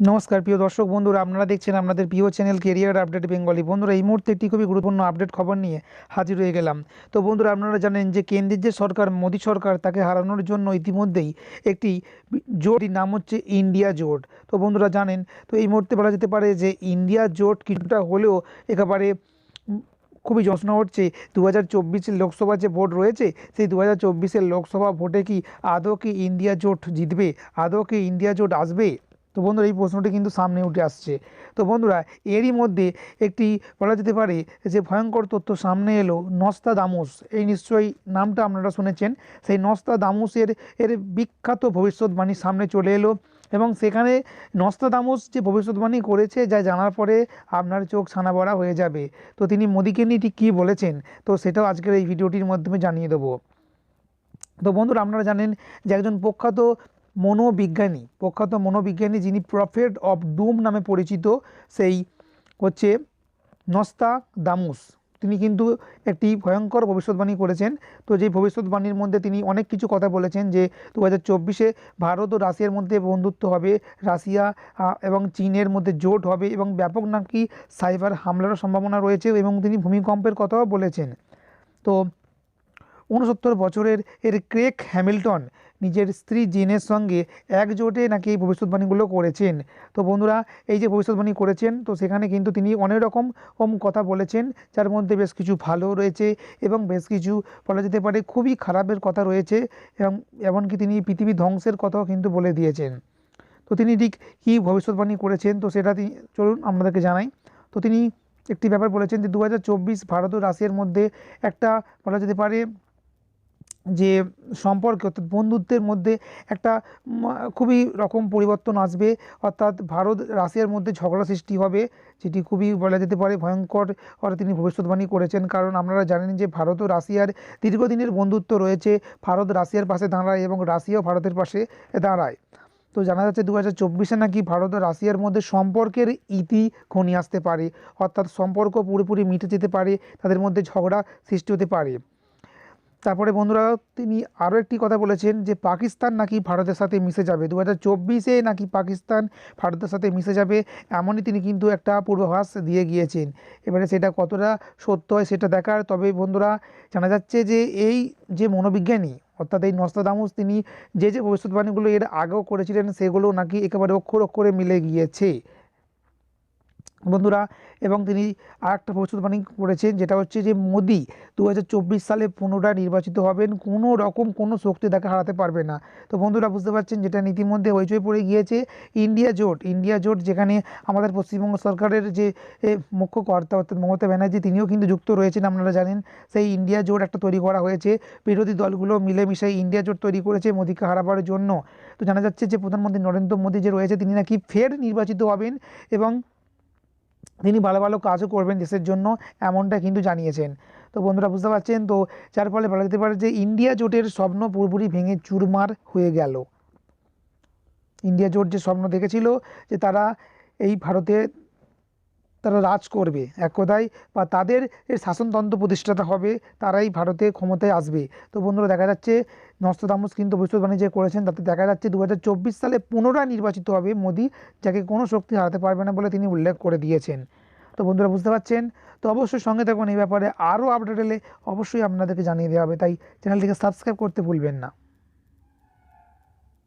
নমস্কার, প্রিয় দর্শক বন্ধুরা, আপনারা দেখছেন আপনাদের প্রিয় চ্যানেল কেরিয়ার আপডেট বেঙ্গলি বন্ধুরা, এই মুহূর্তে একটি খুবই গুরুত্বপূর্ণ আপডেট খবর নিয়ে হাজির হয়ে গেলাম। তো বন্ধুরা, আপনারা জানেন যে কেন্দ্রের যে সরকার, মোদী সরকার, তাকে হারানোর জন্য ইতিমধ্যেই একটি জোটটির নাম হচ্ছে ইন্ডিয়া জোট। তো বন্ধুরা, জানেন, তো এই মুহূর্তে বলা যেতে পারে যে ইন্ডিয়া জোট কিছুটা হলেও একেবারে খুবই যত্ন হচ্ছে। দু হাজার চব্বিশের লোকসভা যে ভোট রয়েছে, সেই দু হাজার চব্বিশের লোকসভা ভোটে কি আদৌ কি ইন্ডিয়া জোট জিতবে? আদৌ কি ইন্ডিয়া জোট আসবে? তো বন্ধুরা, এই প্রশ্নটি কিন্তু সামনে উঠে আসছে। তো বন্ধুরা, এরই মধ্যে একটি বলা যেতে পারে যে ভয়ঙ্কর তথ্য সামনে এলো নস্তা দামুস এই নিশ্চয়ই নামটা আপনারা শুনেছেন। সেই নস্তা দামুসের এর বিখ্যাত ভবিষ্যৎবাণী সামনে চলে এলো এবং সেখানে নস্তা নস্তাদামুস যে ভবিষ্যৎবাণী করেছে, যা জানার পরে আপনার চোখ ছানা বড়া হয়ে যাবে। তো তিনি মোদীকে নিয়ে ঠিক কী বলেছেন, তো সেটাও আজকের এই ভিডিওটির মাধ্যমে জানিয়ে দেবো। তো বন্ধুরা, আপনারা জানেন যে একজন প্রখ্যাত মনোবিজ্ঞানী, প্রখ্যাত মনোবিজ্ঞানী যিনি প্রফেট অফ ডুম নামে পরিচিত, সেই হচ্ছে নস্তা দামুস তিনি কিন্তু একটি ভয়ঙ্কর ভবিষ্যৎবাণী করেছেন। তো যেই ভবিষ্যৎবাণীর মধ্যে তিনি অনেক কিছু কথা বলেছেন যে দু হাজার চব্বিশে ভারত ও রাশিয়ার মধ্যে বন্ধুত্ব হবে, রাশিয়া এবং চীনের মধ্যে জোট হবে এবং ব্যাপক নাকি সাইবার হামলারও সম্ভাবনা রয়েছে এবং তিনি ভূমিকম্পের কথাও বলেছেন। তো উনসত্তর বছরের এর ক্রেক হ্যামিল্টন নিজের স্ত্রী জিনের সঙ্গে একজোটে নাকি এই ভবিষ্যৎবাণীগুলো করেছেন। তো বন্ধুরা, এই যে ভবিষ্যৎবাণী করেছেন, তো সেখানে কিন্তু তিনি অনেক রকম কম কথা বলেছেন, যার মধ্যে বেশ কিছু ভালো রয়েছে এবং বেশ কিছু বলা যেতে পারে খুবই খারাপের কথা রয়েছে এবং এমনকি তিনি পৃথিবী ধ্বংসের কথাও কিন্তু বলে দিয়েছেন। তো তিনি ঠিক কী ভবিষ্যৎবাণী করেছেন, তো সেটা চলুন আমাদেরকে জানাই। তো তিনি একটি ব্যাপার বলেছেন যে দু হাজার চব্বিশ ভারত ও রাশিয়ার মধ্যে একটা বলা যেতে পারে যে সম্পর্ক অর্থাৎ বন্ধুত্বের মধ্যে একটা খুবই রকম পরিবর্তন আসবে, অর্থাৎ ভারত রাশিয়ার মধ্যে ঝগড়া সৃষ্টি হবে, যেটি খুবই বলা যেতে পারে ভয়ঙ্কর তিনি ভবিষ্যৎবাণী করেছেন। কারণ আপনারা জানেন যে ভারত ও রাশিয়ার দীর্ঘদিনের বন্ধুত্ব রয়েছে, ভারত রাশিয়ার পাশে দাঁড়ায় এবং রাশিয়াও ভারতের পাশে দাঁড়ায়। তো জানা যাচ্ছে দু হাজার চব্বিশে নাকি ভারত ও রাশিয়ার মধ্যে সম্পর্কের ইতি ঘনিয়ে আসতে পারে, অর্থাৎ সম্পর্ক পুরোপুরি মিটে যেতে পারে, তাদের মধ্যে ঝগড়া সৃষ্টি হতে পারে। তারপরে বন্ধুরা, তিনি আরও একটি কথা বলেছেন যে, পাকিস্তান নাকি ভারতের সাথে মিশে যাবে? দু হাজার চব্বিশে নাকি পাকিস্তান ভারতের সাথে মিশে যাবে, এমনই তিনি কিন্তু একটা পূর্বাভাস দিয়ে গিয়েছেন। এবারে সেটা কতটা সত্য হয় সেটা দেখার, তবে বন্ধুরা, জানা যাচ্ছে যে, এই যে মনোবিজ্ঞানী, অর্থাৎ এই নস্তাদামুস, তিনি যে যে ভবিষ্যৎবাণীগুলো এর আগেও করেছিলেন, সেগুলো নাকি একেবারে অক্ষর অক্ষরে মিলে গিয়েছে। বন্ধুরা, এবং তিনি আর একটা ভবিষ্যৎবাণী করেছেন, যেটা হচ্ছে যে মোদি দু সালে পুনরায় নির্বাচিত হবেন, কোনো রকম কোনো শক্তি তাকে হারাতে পারবে না। তো বন্ধুরা, বুঝতে পারছেন যেটা ইতিমধ্যে হইচই পড়ে গিয়েছে, ইন্ডিয়া জোট। ইন্ডিয়া জোট যেখানে আমাদের পশ্চিমবঙ্গ সরকারের যে মুখ্য কর্তা অর্থাৎ মমতা ব্যানার্জি, তিনিও কিন্তু যুক্ত রয়েছেন, আপনারা জানেন। সেই ইন্ডিয়া জোট একটা তৈরি করা হয়েছে, বিরোধী দলগুলো মিলেমিশে ইন্ডিয়া জোট তৈরি করেছে মোদীকে হারাবার জন্য। তো জানা যাচ্ছে যে প্রধানমন্ত্রী নরেন্দ্র মোদী যে রয়েছে, তিনি নাকি ফের নির্বাচিত হবেন, এবং তিনি ভালো ভালো কাজও করবেন দেশের জন্য, এমনটা কিন্তু জানিয়েছেন। তো বন্ধুরা, বুঝতে পারছেন? তো যার ফলে বলা যেতে পারে যে ইন্ডিয়া জোটের স্বপ্ন পুরোপুরি ভেঙে চুরমার হয়ে গেল। ইন্ডিয়া জোট যে স্বপ্ন দেখেছিল যে তারা এই ভারতে তারা রাজ করবে। এক কথায় বা তাদের শাসনতন্ত্র প্রতিষ্ঠাতা হবে, তারাই ভারতে ক্ষমতায় আসবে। তো বন্ধুরা, দেখা যাচ্ছে নস্তদামস কিন্তু ভবিষ্যৎবাণী যে করেছেন, তাতে দেখা যাচ্ছে দু হাজার চব্বিশ সালে পুনরায় নির্বাচিত হবে মোদি, যাকে কোনো শক্তি হারাতে পারবে না বলে তিনি উল্লেখ করে দিয়েছেন। তো বন্ধুরা, বুঝতে পারছেন? তো অবশ্যই সঙ্গে থাকুন, এই ব্যাপারে আরও আপডেট এলে অবশ্যই আপনাদেরকে জানিয়ে দেওয়া হবে, তাই চ্যানেলটিকে সাবস্ক্রাইব করতে ভুলবেন না।